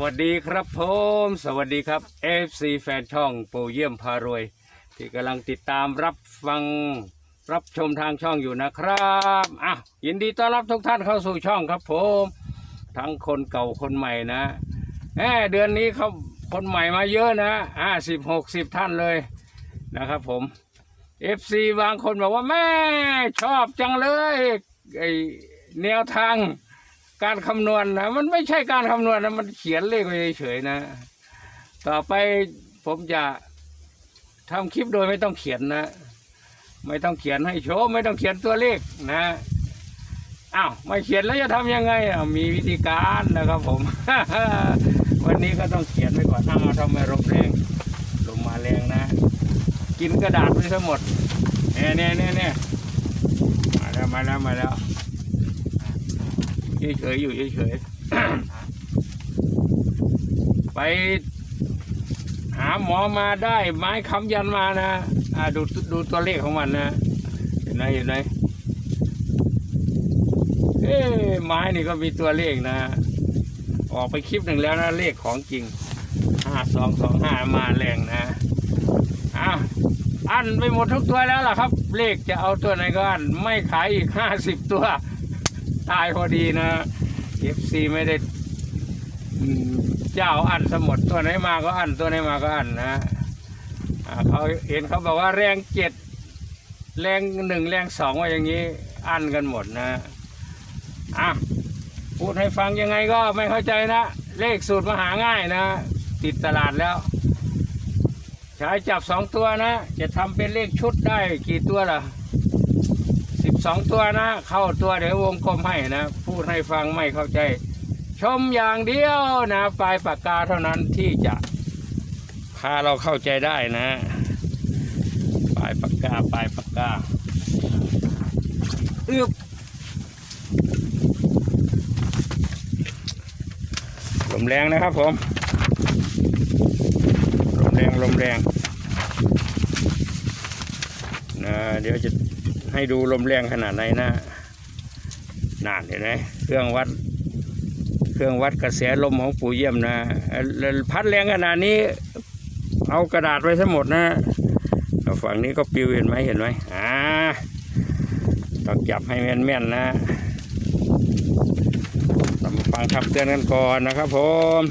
วัสดีครับผมสวัสดีครับ FC แฟนช่องปูเยี่ยมพารวย ที่กำลังติดตามรับฟังรับชมทางช่องอยู่นะครับอะยินดีต้อนรับทุกท่านเข้าสู่ช่องครับผม ทั้งคนเก่าคนใหม่นะแหมเดือนนี้เขาคนใหม่มาเยอะนะห้าสิบหกสิบท่านเลยนะครับผม FC บางคนบอกว่าแม่ชอบจังเลยไอแนวทาง การคำนวณนะมันไม่ใช่การคำนวณนะมันเขียนเลขไว้เฉยๆนะ ต่อไปผมจะทำคลิปโดยไม่ต้องเขียนนะ ไม่ต้องเขียนให้โชว์ไม่ต้องเขียนตัวเลขนะอ้าวไม่เขียนแล้วจะทำยังไงอะมีวิธีการนะครับผม วันนี้ก็ต้องเขียนไว้ก่อนอ้าวทำไมลมแรงลมมาแรงนะ กินกระดาษไปทั้งหมดเน่เนี่ยเนี่ยเนี่ยมาแล้วมาแล้วมาแล้ว เฉยๆอยู่เฉยๆไปหาหมอมาได้ไม้ค้ำยันมานะอ่าดูดูตัวเลขของมันนะเห็นไหมเห็นไหมเอ้ไม้นี่ก็มีตัวเลขนะ ออกไปคลิปหนึ่งแล้วนะเลขของจริงห้าสองสองห้ามาแรงนะอะอันไปหมดทุกตัวแล้วล่ะครับ เลขจะเอาตัวไหนก็อันไม่ขายอีกห้าสิบตัว ตายพอดีนะเอฟซีไม่ได้เจ้าอันสมดตัวไหนมาก็อันตัวไหนมาก็อันนะเขาเห็นเขาบอกว่าแรงเจ็ดแรงหนึ่งแรงสองว่าอย่างนี้อันกันหมดนะอะพูดให้ฟังยังไงก็ไม่เข้าใจนะ เลขสูตรมาหาง่ายนะ ติดตลาดแล้ว ใช้จับสองตัวนะ จะทำเป็นเลขชุดได้กี่ตัวล่ะ สิบสองตัวนะ เข้าตัวเดี๋ยววงกลมให้นะ พูดให้ฟังไม่เข้าใจ ชมอย่างเดียวนะปลายปากกาเท่านั้นที่จะพาเราเข้าใจได้นะปลายปากกาปลายปากกาอึบลมแรงนะครับผม ลมแรงลมแรงนะเดี๋ยวจะ ให้ดูลมแรงขนาดไหนนะนานเห็นไหมเครื่องวัด เครื่องวัดกระแสลมของปู่เยี่ยมนะพัดแรงขนาดนี้ เอากระดาษไว้ทั้งหมดนะฝั่งนี้ก็ปิวเห็นไหมเห็นไหมอ่าต้องจับให้แม่นๆนะเรามาฟังคำเตือนกันก่อนนะครับผม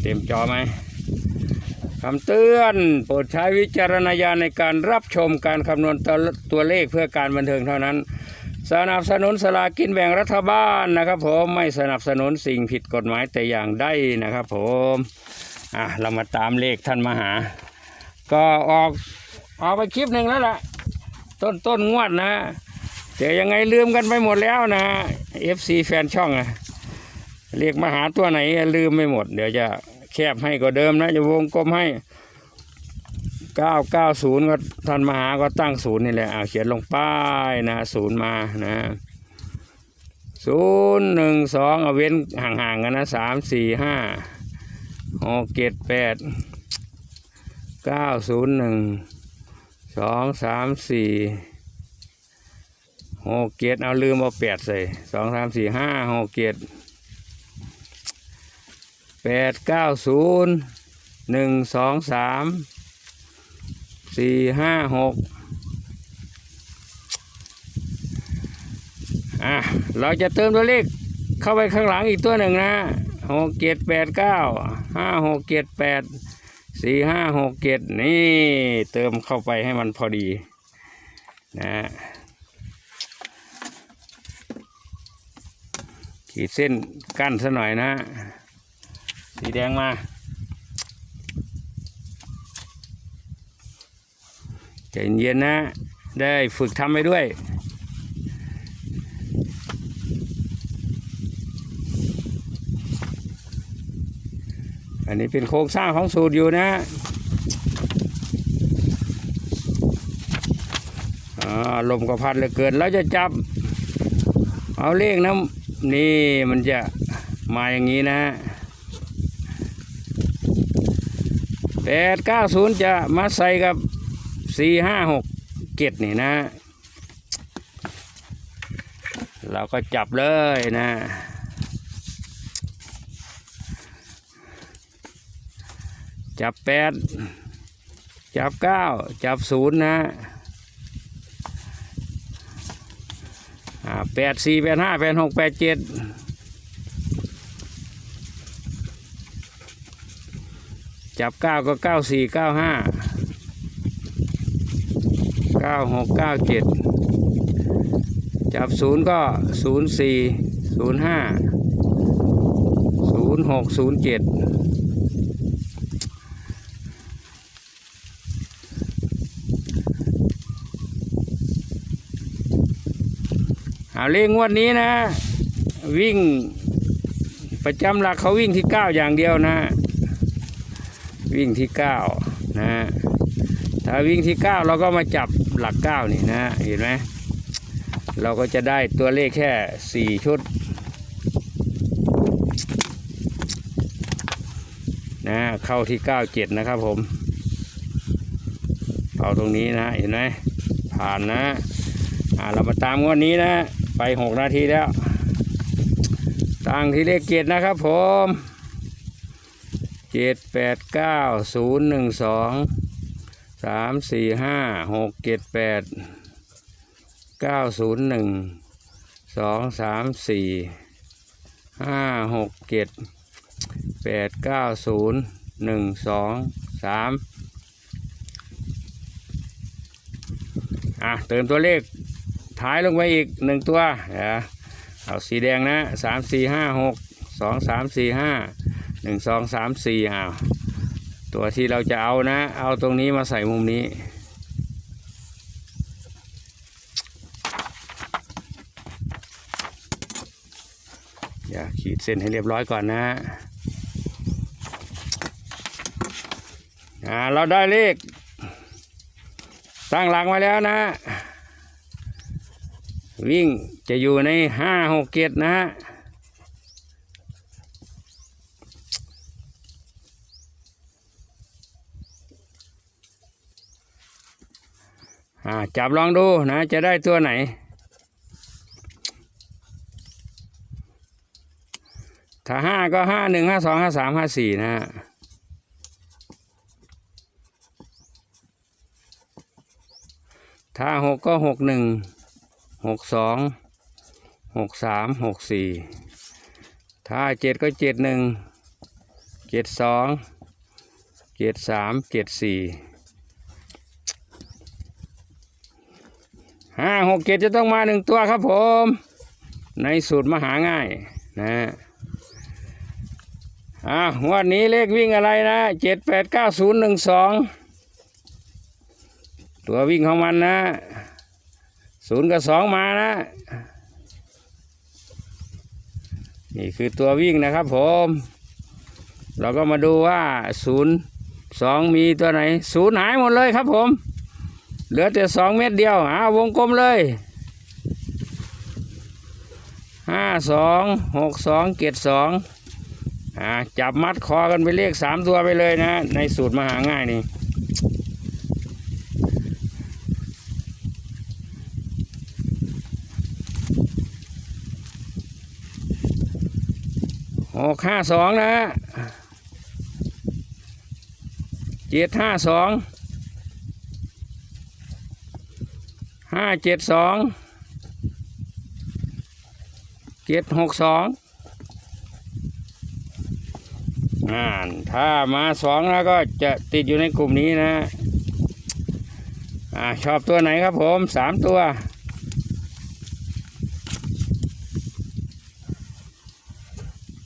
เต็มจอไหม คำเตือนโปรดใช้วิจารณญาณในการรับชมการคำนวณตัวตัวเลขเพื่อการบันเทิงเท่านั้น สนับสนุนสลากินแบ่งรัฐบาลนะครับ ผมไม่สนับสนุนสิ่งผิดกฎหมายแต่อย่างใดนะครับ ผมอะเรามาตามเลขท่านมหา ก็ออกออกไปคลิปหนึ่งแล้วล่ะ ต้นต้นงวดนะแต่ยังไงลืมกันไปหมดแล้วนะ FC แฟนช่องอะเรียกมาหาตัวไหนลืมไม่หมด เดี๋ยวจะ แคบให้ก็เดิมนะจะวงกลมให้990ก็ท่านมหาก็ตั้งศูนย์นี่แหละเอาเขียนลงป้ายนะศูนย์มานะศูนย์หนึ่งสองเอาเว้นห่างๆกันนะสามสี่ห้าหกเจ็ดแปดเก้าศูนย์หนึ่งสองสามสี่หกเจ็ดเอาลืมเอาแปดใส่สองสามสี่ห้าหกเจ็ด แปดเก้าศูนย์หนึ่งสองสามสี่ห้าหกอะเราจะเติมตัวเลขเข้าไปข้างหลังอีกตัวหนึ่งนะหกเจ็ดแปดเก้าห้าหกเจ็ดแปดสี่ห้าหกเจ็ดนี่เติมเข้าไปให้มันพอดีนะขีดเส้นกั้นซะหน่อยนะ สีแดงมา ใจเย็นนะ ได้ฝึกทำไปด้วยอันนี้เป็นโครงสร้างของสูตรอยู่นะลมก็พัดเลือเกินแล้วจะจับ เอาเลขนะนี่มันจะมาอย่างนี้นะ แปดเก้าศูนย์จะมาใส่กับสี่ห้าหกเกตนี่นะ เราก็จับเลยนะจับแปดจับเก้าจับศูนย์นะแปดสี่แปดห้าแปดหกแปดเจ็ด จับเก้าก็เก้าสี่เก้าห้าเก้าหกเก้าเจ็ดจับศูนย์ก็ศูนย์สี่ศูนย์ห้าศูนย์หกศูนย์เจ็ดเอาเลขงวดนี้นะ วิ่งประจำหลักเขาวิ่งที่เก้าอย่างเดียวนะ วิ่งที่เก้านะถ้าวิ่งที่เก้าเราก็มาจับหลักเก้านี่นะเห็นไหมเราก็จะได้ตัวเลขแค่สี่ชุดนะเข้าที่เก้าเจ็ดนะครับผมเอาตรงนี้นะเห็นไหมผ่านนะอ่าเรามาตามงวดนี้นะ ไปหกนาทีแล้วตั้งที่เลขเจ็ดนะครับผม เจ็ดแปดเก้าศูนย์หนึ่งสองสามสี่ห้าหกเจ็ดแปดเก้าศูนย์หนึ่งสองสามสี่ห้าหกเจ็ดแปดเก้าศูนย์หนึ่งสองสามอะเติมตัวเลขท้ายลงไปอีกหนึ่งตัวเดี๋ยวเอาสีแดงนะสามสี่ห้าหก สองสามสี่ห้าหนึ่งสองสามสี่อ้าวตัวที่เราจะเอานะ เอาตรงนี้มาใส่มุมนี้ อย่าขีดเส้นให้เรียบร้อยก่อนนะอ่าเราได้เลข ตั้งหลักมาแล้วนะ วิ่งจะอยู่ในห้าหกเกียรนะฮะ อ่าจับลองดูนะ จะได้ตัวไหน ถ้าห้าก็ห้าหนึ่งห้าสองห้าสามห้าสี่นะฮะถ้าหกก็หกหนึ่งหกสองหกสามหกสี่ถ้าเจ็ดก็เจ็ดหนึ่งเจ็ดสองเจ็ดสามเจ็ดสี่ ห้าหกเจ็ดจะต้องมาหนึ่งตัวครับผม ในสูตรมหาง่ายนะอ่างวดนี้เลขวิ่งอะไรนะเจ็ดแปดเก้าศูนย์หนึ่งสองตัววิ่งของมันนะศูนย์กับสองมานะ นี่คือตัววิ่งนะครับผม เราก็มาดูว่าศูนย์สองมีตัวไหนศูนย์หายหมดเลยครับผม เหลือแต่สองเม็ดเดียวอ่าวงกลมเลยห้าสองหกสองเจ็ดสองอ่าจับมัดคอกันไปเลขสามตัวไปเลยนะ ในสูตรมหาง่ายนี่หกห้าสองนะเจ็ดห้าสอง ห้าเจ็ดสองเจ็ดหกสองอ่าถ้ามาสองแล้วก็จะติดอยู่ในกลุ่มนี้นะอ่าชอบตัวไหนครับผมสามตัว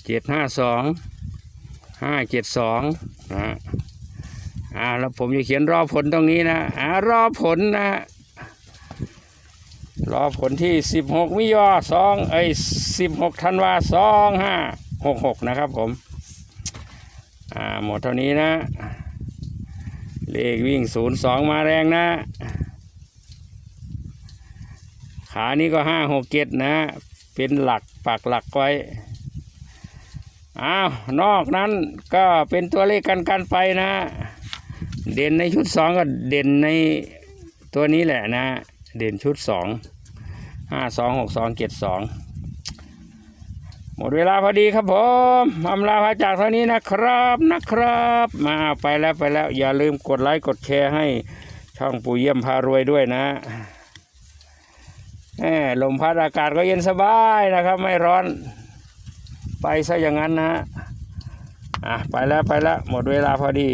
เจ็ดห้าสองห้าเจ็ดสองนะอ่าแล้วผมจะเขียนรอผลตรงนี้นะอ่ารอผลนะ รอผลที่สิบหกมิยอสองไอ้สิบหกธันวาสองห้าหกหกนะครับผม อ่า หมดเท่านี้นะ เลขวิ่งศูนย์สองมาแรงนะ ขานี้ก็ห้าหกเจ็ดนะ เป็นหลักปักหลักไว้ อ้าว นอกนั้นก็เป็นตัวเลขกันกันไปนะ เด่นในชุดสองก็เด่นในตัวนี้แหละนะเด่นชุดสอง ห้าสองหกสองเจ็ดสองหมดเวลาพอดีครับผมอำลาพาจากเท่านี้นะครับนะครับ มาไปแล้วไปแล้ว อย่าลืมกดไลค์กดแชร์ให้ช่องปู่เยี่ยมพารวยด้วยนะแหมลมพัดอากาศก็เย็นสบายนะครับ ไม่ร้อน ไปซะอย่างนั้นนะอะไปแล้วไปแล้วหมดเวลาพอดี